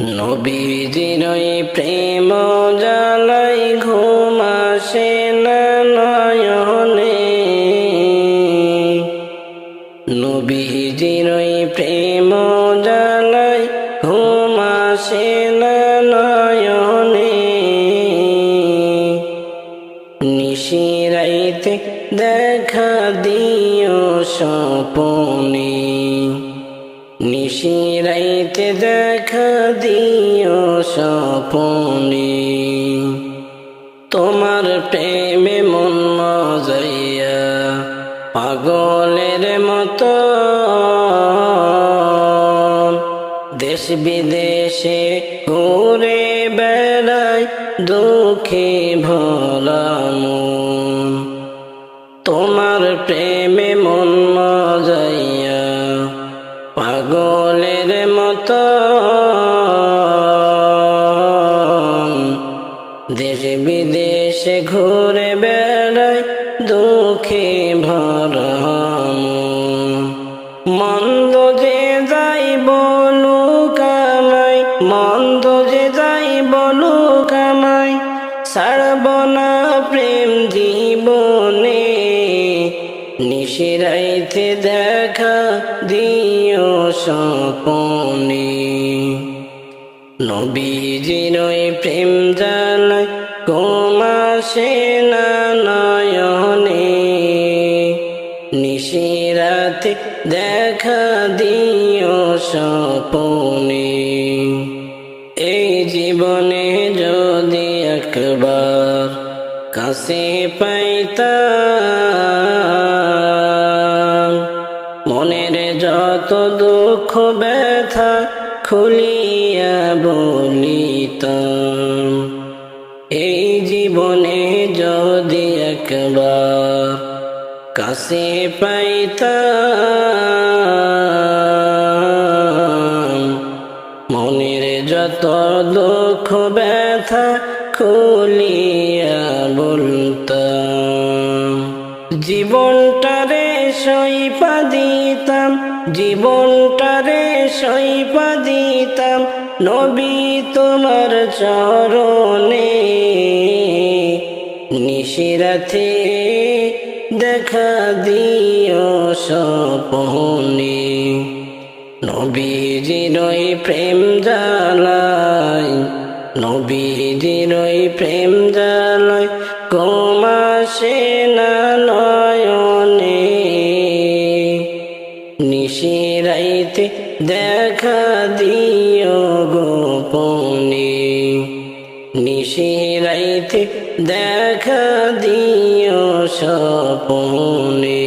নবীজির প্রেম জালাই ঘুমাসে না নয়নে। নবীজির প্রেম জালাই ঘুমাসে না নয়নে। নিশিরাইতে দেখা দিও স্বপনে নিশিরাইতে দেখা দিও স্বপনে। তোমার প্রেমে মন মজাইয়া পাগলের মতো। দেশ বিদেশে ঘুরে বেড়ায় দুঃখে ভোলা পাগলের মতো। দেশ বিদেশে ঘুরে বেড়ায় দুঃখে ভরম মন্দ যে যাই বলু কামাই মন্দ যে যাই বলু কামাই ছাড়ব না প্রেম জীবনে নিশিরাইতে দেখা দিও সপনে নবীজির প্রেম জানাই কমাসে নয়নে। নিশিরাতে দেখা দিও সপনে এই জীবনে যদি একবার কাছে পাইতাম যত দুঃখ ব্যথা খুলিয়া বলিতাম। এই জীবনে যদি একবার কাছে পাইতাম মনের যত জীবনটারে সইপা দিতাম জীবনটারে সইপা দিতাম নবী তোমার চরণে। নিশিরাতে দেখা দিও সপনে নবীজির ওই প্রেম জালাই নবীজির ওই প্রেম জালাই কমাসে না দেখা দিও গোপনে। নিশিরাইতে দেখা দিও সপনে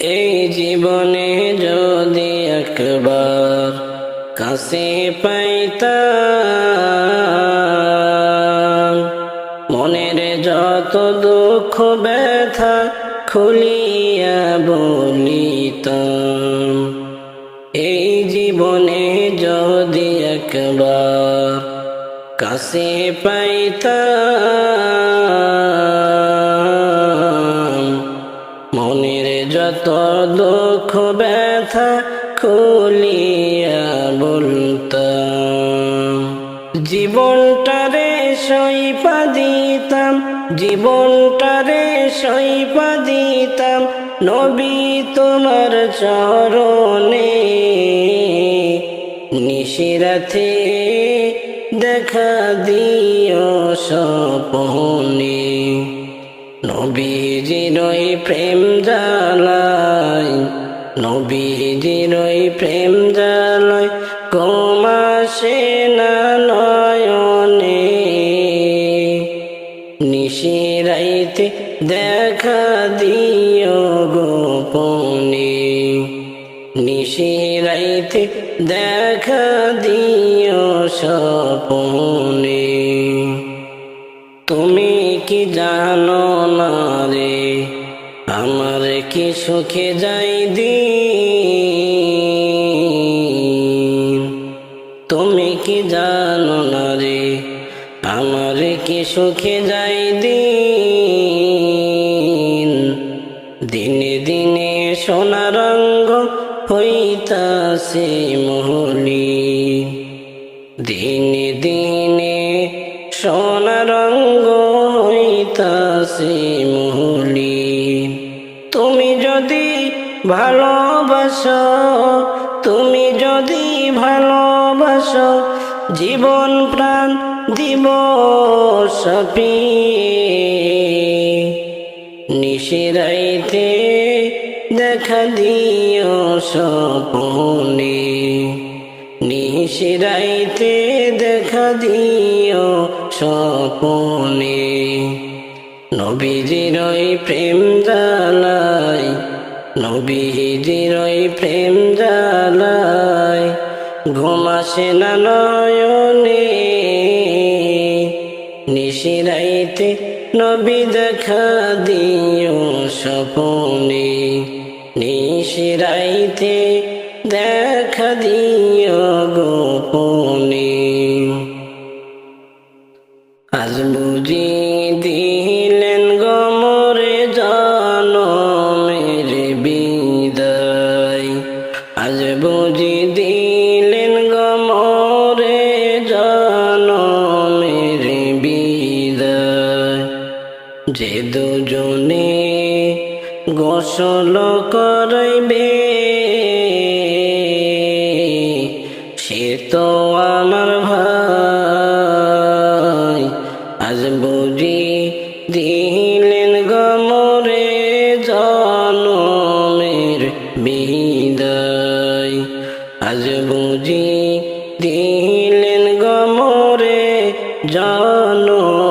এই জীবনে যদি একবার কাছে পাইতাম, মনের যত দুঃখ ব্যথা খুলিয়া বলিতাম। এই জীবনে যদি একবার কাছে পাইতাম, মনের যত দুঃখ, ব্যথা খুলিয়া বলতাম, জীবনটারে সইপা দিতাম, জীবনটারে সইপা দিতাম নবী তোমার চরণে নিশিরাতে দেখা দিও সপনে নবীজির ওই প্রেম জালাই নবীজির ওই প্রেম জালাই কমাসে না নয়নে। নিশিরাইতে দেখা দেখা দিও সপনে তুমি কি জানো না রে, আমার কি সুখে যাই দিন? তুমি কি জানো না রে, আমার কি সুখে যাই দিন? দিনে দিনে সোনারঙ্গ হইতাছে মহলি দিনে দিনে সোনা রঙ্গ হইতাছে মলিন তুমি যদি ভালোবাসো, তুমি যদি ভালোবাসো, জীবন প্রাণ দিব সপি নিশিরাইতে দেখা দিও সপনে নিশিরাইতে দেখা দিও সপনে নবীজির প্রেম জালাই, নবীজির প্রেম জালাই, ঘুমাসে না নয়নে। নিশিরাইতে নবী দেখা দিও সপনে নিশিরাইতে দেখা দিও গোপনে আজ বুঝি দিলেন গমরে জনমের বিদায়। আজ বুঝি দিলেন গমরে জনমের বিদায়। যে দুজনে গোসল করবে সে তো আমার ভাই। আজ বুঝি দিলেন গমরে জনমের বিদায়। আজ বুঝি দিলেন গমরে জনমের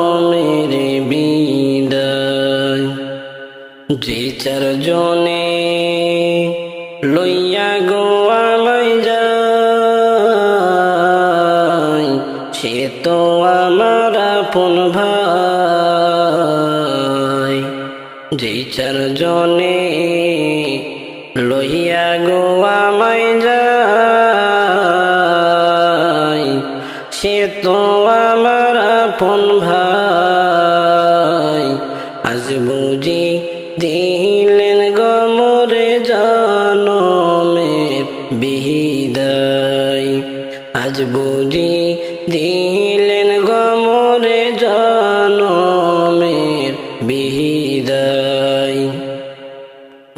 যে চারজনে লইয়া গোয়ামাই যায় সে তো আমার আপন ভাই। যে চারজনে লইয়া গোয়ামাই যায় সে তো আমার আপন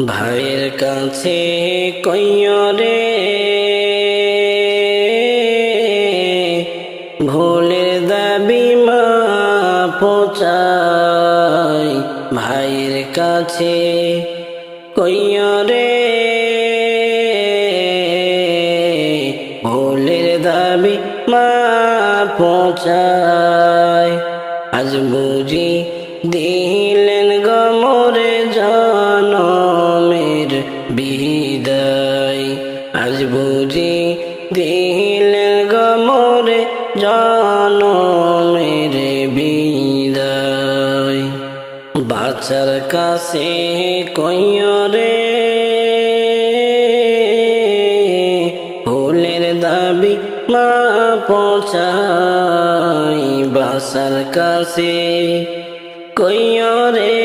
ভাইয়ের কাছে কইরে ভুলের দাবি মা পোচাই। ভাইয়ের কাছে কইরে ভুলের দাবি মা পোচাই। আজ বুঝি দিলেন বাচ্চার কাছে কইরে ফুলের দাবি মা পৌঁছাই বাসার কাছে কইরে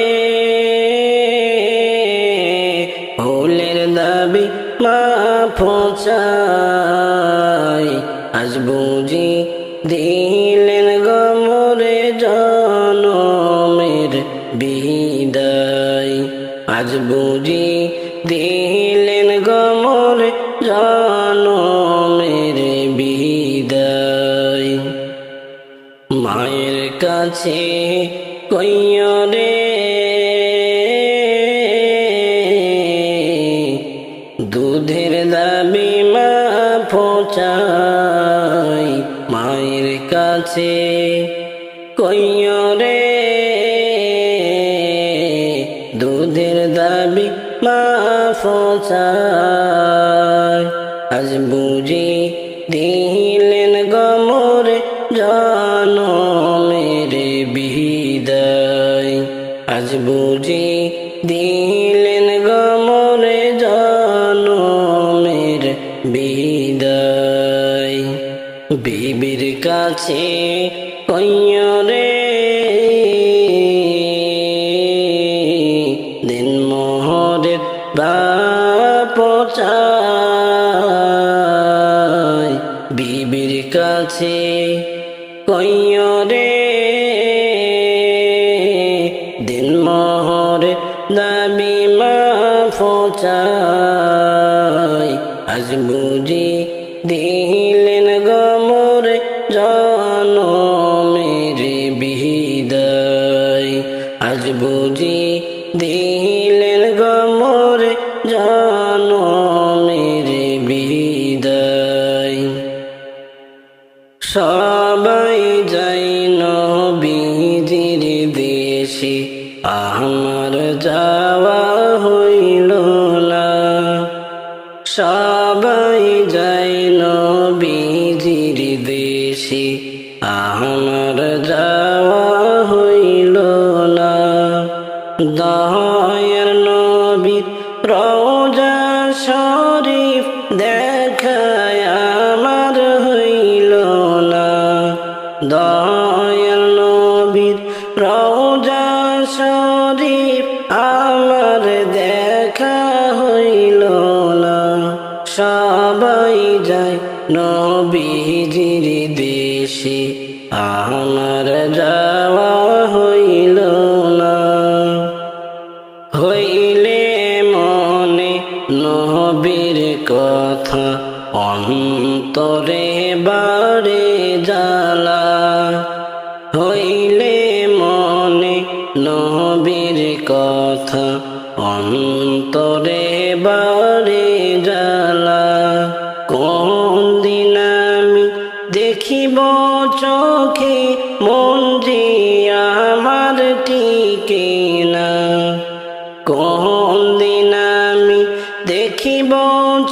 ফুলের দাবি মা পৌঁছাই আজ বুঝি দিলেন গমরে জনমের বিদায়। মায়ের কাছে কইরে দুধের দাবি মা পৌঁছাই মায়ের কাছে কইরে পৌঁছাই আজ বুঝি দিলেন গমরে জনমের বিদায়। আজ বুঝি দিলেন গমরে জনমের বিদায়। বিবির কাছে কইরে দিন মোহর দাবি মা ফোচাই আজ বুঝি সবাই যাই নবীজির দেশে আমার যাওয়া হইল না। সবাই দা অন্তরে বারে জ্বালা হইলে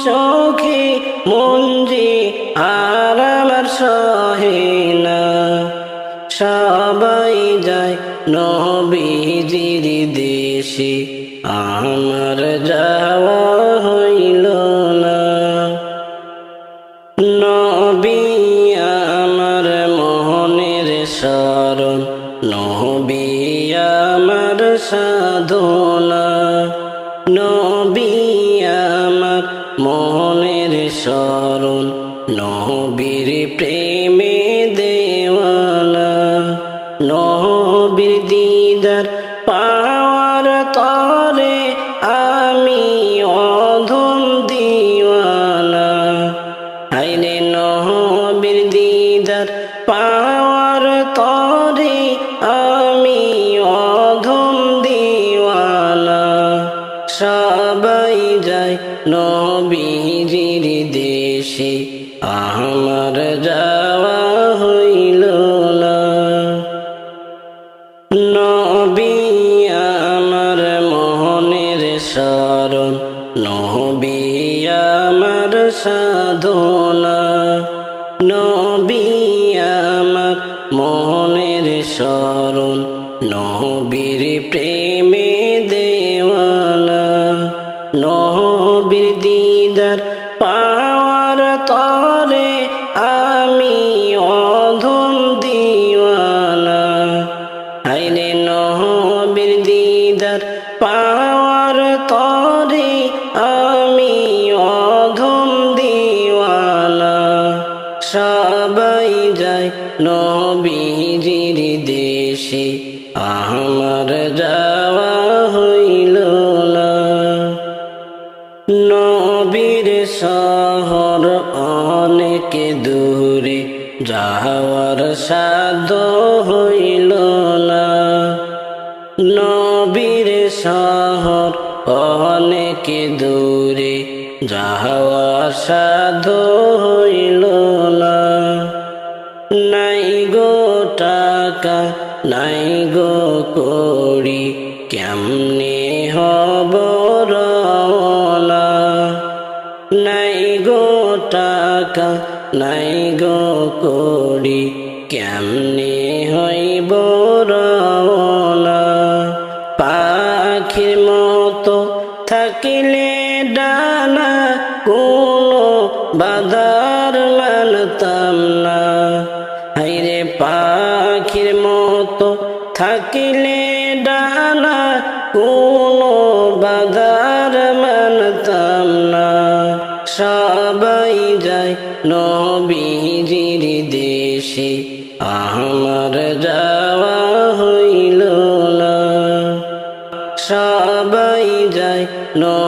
চোখে যে আর আমার সবাই যায় নবীজির দেশে, আমার যাওয়া হইল না। নবী আমার মোহনের শরণ নবী আমার সাধনা। মোহনের শরণ নবীর প্রেমে সবাই যায় নবীজির দেশে। আমার যাওয়া হইল না। নবী আমার মোহনের শরণ নবী আমার সাধনা। নবী আমার মোহনের শরণ নবীর দিদার পাওয়ার তরে আমি অধম দিওয়ানা। আইনে নহবীর দিদার পাওয়ার তরে আমি অধম দিওয়ানা। সবাই যায় নবীজির দেশে, আমার যাওয়া নবীর শহর অনেক দূরে, যাওয়ার সাধ্য হইল না। নবীর শহর অনেক দূরে, যাওয়ার সাধ্য হইল না। নাই গো টাকা, নাই গো করি কেমনে নাই গো করি, কেমনে হইব রওনা? পাখির মতো থাকিলে ডানা কোনো বাধার মানতাম না হাইরে পাখির মতো থাকিলে ডানা কোনো বাধার যায়